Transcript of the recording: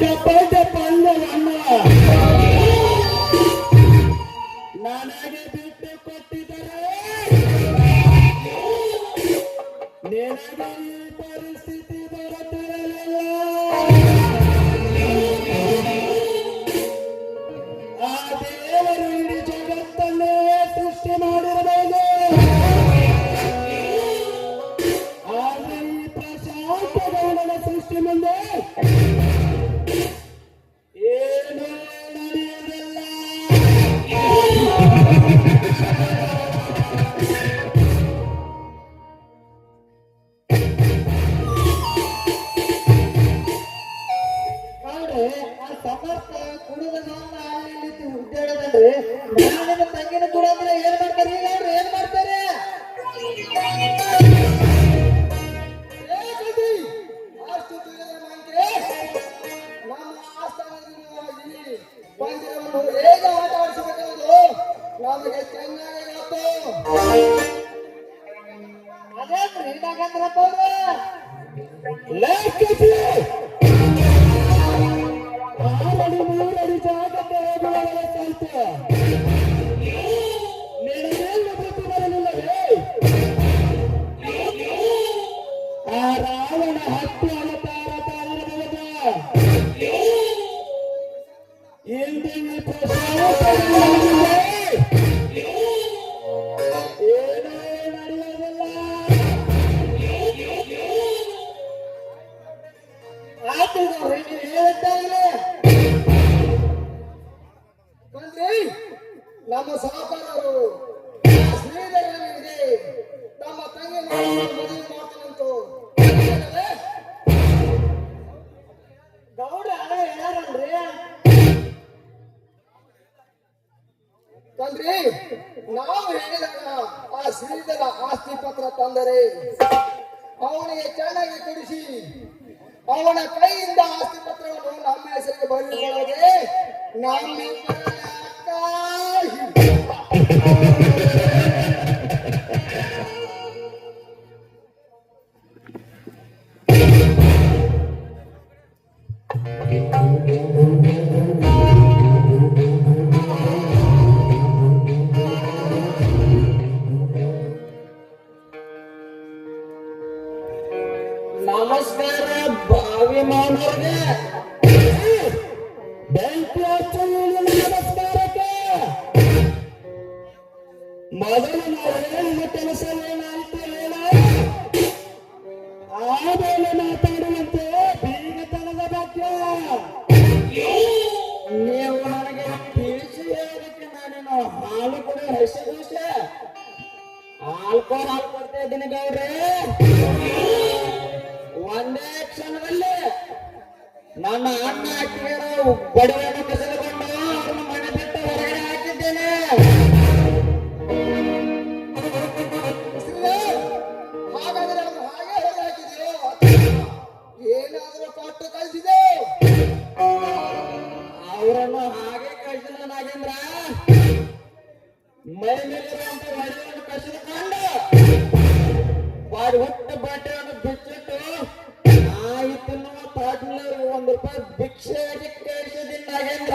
ಕಪ್ಪದ ಪಲ್ಲವನ್ನ ನನಗೆ ಬಿಟ್ಟು ಕೊಟ್ಟಿದ್ದಾರೆ. ನಿನಗೆ ಈ ಪರಿಸ್ಥಿತಿ ಬರುತ್ತಿರಲಿಲ್ಲ ಆ ದೇವರು ಇಡೀ ಜಗತ್ತನ್ನೇ ಸೃಷ್ಟಿ ಮಾಡಿರಬಹುದು ಆದ್ರೆ ಈ ಪ್ರಶಾಂತ ಗೌಡನ ಸೃಷ್ಟಿ ಮುಂದೆ ಹುಡ್ಡಾಡೋದಲ್ರಿ ನನ್ನ ತಂಗಿನ ಕುಡಿದ್ರೆ ಏನ್ ಮಾಡ್ತಾರೆ? ಈಗ ಏನ್ ಮಾಡ್ತಾರೆ? ಲೆಕ್ಕಿಸಿ ನಮ್ಮ ಸಹಕಾರರು ತಮ್ಮ ತಂಗಿ ಮಗಳನ್ನು ಮದುವೆ ಮಾಡ್ತೀನಂತು ಗೌಡ ಹೇಳಾರಲ್ರಿ ತಂದ್ರಿ, ನಾವು ಹೇಳಿದಾಗ ಆ ಶ್ರೀಧರ ಆಸ್ತಿ ಪತ್ರ ತಂದರೆ ಅವನಿಗೆ ಚೆನ್ನಾಗಿ ಕುಡಿಸಿ, ಅವನ ಕೈಯಿಂದ ಆಸ್ತಿ ಪತ್ರವನ್ನು ನಮ್ಮ ಹೆಸರಿಗೆ ಬರೆದುಕೊಳ್ಳದೆ ನಮ್ಮಿಬ್ಬರ नमस्कार भावी मानवर्ग ಮೊದಲು ನಾವು ಹೇಳಿದ ಕೆಲಸ ಏನಾಯ್ತು ಹೇಳ ಆಮೇಲೆ ಮಾತಾಡುವಂತೆ ಬೀಗತನದ ಬಗ್ಗೆ ನೀವು ನನಗೆ ತಿಳಿಸಿ ನಾನೇನು ಹಾಲು ಕೂಡ ಹೆಸರು ಆಲ್ಕೋರ್ ಹಾಲು ಕೊಡ್ತಾ ಒಂದೇ ಕ್ಷಣದಲ್ಲಿ ನನ್ನ ಅಣ್ಣ ಅಕ್ಕಿಯರು ಬಡವನ್ನು ಮೈ ಹೊಳೆಯನ್ನು ಕಸಿದುಕೊಂಡು ಬಾಡಿ ಹುಟ್ಟ ಬಟ್ಟೆಯನ್ನು ಬಿಚ್ಚಿಟ್ಟು ತಿನ್ನುವ ತಾಟ್ನಲ್ಲಿ ಒಂದು ರೂಪಾಯಿ ಭಿಕ್ಷೆಯಾಗಿ ಕಳಿಸಿದ್ದೀನಿ ನಾಗೇಂದ್ರ